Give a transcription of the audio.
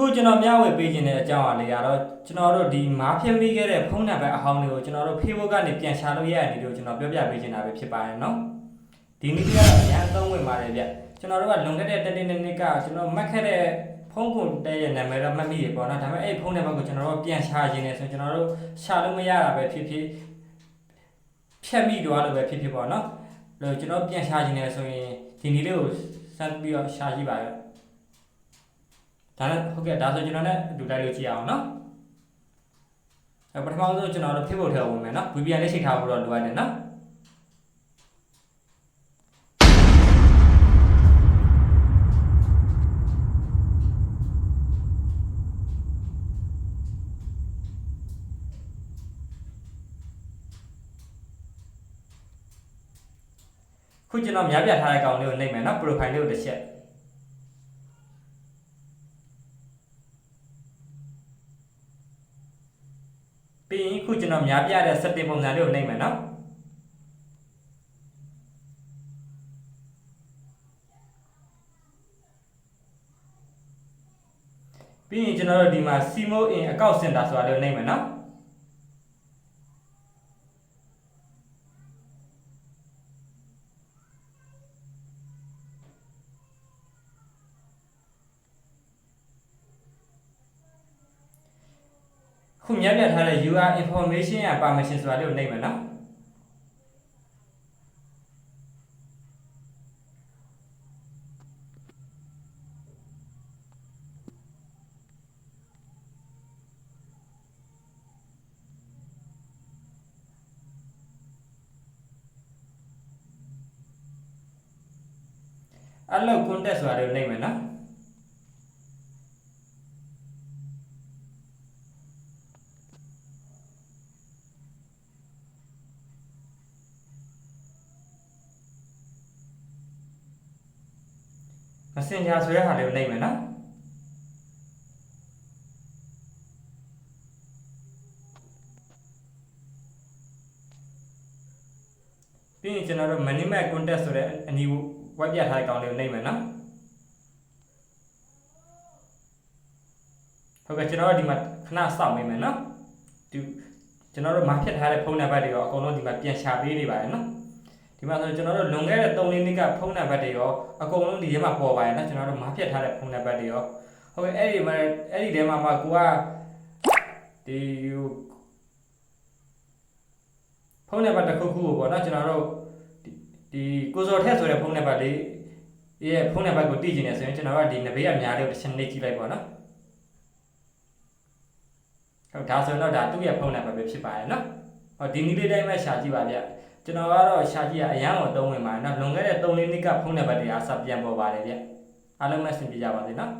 ခုကျွန်တော်မျှဝေပေးခြင်းတဲ့အကြောင်းအရာလေးကတော့ကျွန်တော်တို့ဒီမားဖြစ်မိခဲ့တဲ့ဖုန်းနံပါတ်အဟောင်းတွေကိုကျွန်တော်တို့ Facebook ကနေပြန်ရှာလို့ရတဲ့နေလို့ကျွန်တော်ပြောပြပေးခြင်းတာပဲဖြစ်ပါတယ်နော်ဒီနေ့ကတော့အများအသုံးဝင်ပါတယ်ဗျကျွန်တော်တို့ကလွန်ခဲ့တဲ့တနေ့နေ့ကကျွန်တော်မှတ်ခဲ့တဲ့ဖုန်းကုန်တဲ့ရဲ့နာမည်တော့မှတ်မိရပေါ့နော်ဒါပေမဲ့အဲ့ဖုန်းနံပါတ်ကိုကျွန်တော်တို့ပြန်ရှာခြင်းနေဆိုရင်ကျွန်တော်တို့ရှာလို့မရတာပဲဖြစ်ဖြစ်ဖြတ်မိတော့လို့ပဲဖြစ်ဖြစ်ပေါ့နော်လို့ကျွန်တော်ပြန်ရှာခြင်းနေဆိုရင်ဒီနေ့လေးကိုစမ်းပြီးတော့ရှာကြည့်ပါရ ဒါနဲ့ဟုတ်ကဲ့ဒါဆိုကျွန်တော်လည်းအတူလိုက်လို့ကြည့်အောင်နော်အဲပထမဆုံးကျွန်တော်တို့ဖြစ်ဖို့ထဲဝင်မယ်နော် VPN လေးချိန်ထားဖို့တော့လိုအပ်တယ်နော်ခုကျွန်တော်များပြထားတဲ့ကောင်လေးကိုနှိပ်မယ်နော် profile လေးကိုတစ်ချက် ပြီးရင်ခုကျွန်တော်များပြတဲ့ setting ပုံစံလေးကိုနှိပ်မယ်နော်ပြီးရင်ကျွန်တော်တို့ဒီမှာ Simo in account center ဆိုတာလေးကိုနှိပ်မယ်နော် ခုများပြထားတဲ့ UR information ရ permission ဆိုတာလေးကိုနှိပ်မယ်နော်အဲ့လို contact ဆိုတာလေးကိုနှိပ်မယ်နော် Messenger ဆိုတဲ့ဟာလေးကိုနှိပ်မယ်နော်ပြီးရင်ကျွန်တော်တို့ minimal contact ဆိုတဲ့အနီးဝက်ပြထားတဲ့ကောင်လေးကိုနှိပ်မယ်နော်ဟုတ်ကဲ့ကျွန်တော်တို့ဒီမှာခဏစောင့်နေမယ်နော်ဒီကျွန်တော်တို့မှာဖြတ်ထားတဲ့ဖုန်းနံပါတ်တွေရောအကုန်လုံးဒီမှာပြန်ရှာပေးနေပါတယ်နော် ဒီမှာဆိုကျွန်တော်တို့လွန်ခဲ့တဲ့3နှစ်ကဖုန်းနံပါတ်တွေရောအကုန်လုံးဒီထဲမှာပေါ်ပါတယ်နော်ကျွန်တော်တို့မှာဖြတ်ထားတဲ့ဖုန်းနံပါတ်တွေရောဟုတ်ကဲ့အဲ့ဒီမှာအဲ့ဒီထဲမှာမှကိုကဒီဖုန်းနံပါတ်တစ်ခုခုကိုပေါ့နော်ကျွန်တော်တို့ဒီဒီကိုစော်ထက်ဆိုတဲ့ဖုန်းနံပါတ်လေးရဲ့ဖုန်းနံပါတ်ကိုတည်ကျင်နေဆိုရင်ကျွန်တော်တို့ဒီနဘေးအများလေးကိုတစ်ချက်နှိပ်ကြည့်လိုက်ပေါ့နော်ဟုတ်ဒါဆိုတော့ဒါသူ့ရဲ့ဖုန်းနံပါတ်ပဲဖြစ်ပါတယ်နော်ဟောဒီနည်းလေးတိုင်းပဲရှာကြည့်ပါဗျ ကျွန်တော်ကတော့ရှာကြည့်ရအရန်ကိုသုံးဝင်ပါတယ်နော်လွန်ခဲ့တဲ့3နှစ်ကဖုန်းနံပါတ်တွေအားစပြန်ပေါ်ပါတယ်ဗျအားလုံးပဲဆင်ပြေကြပါစေနော်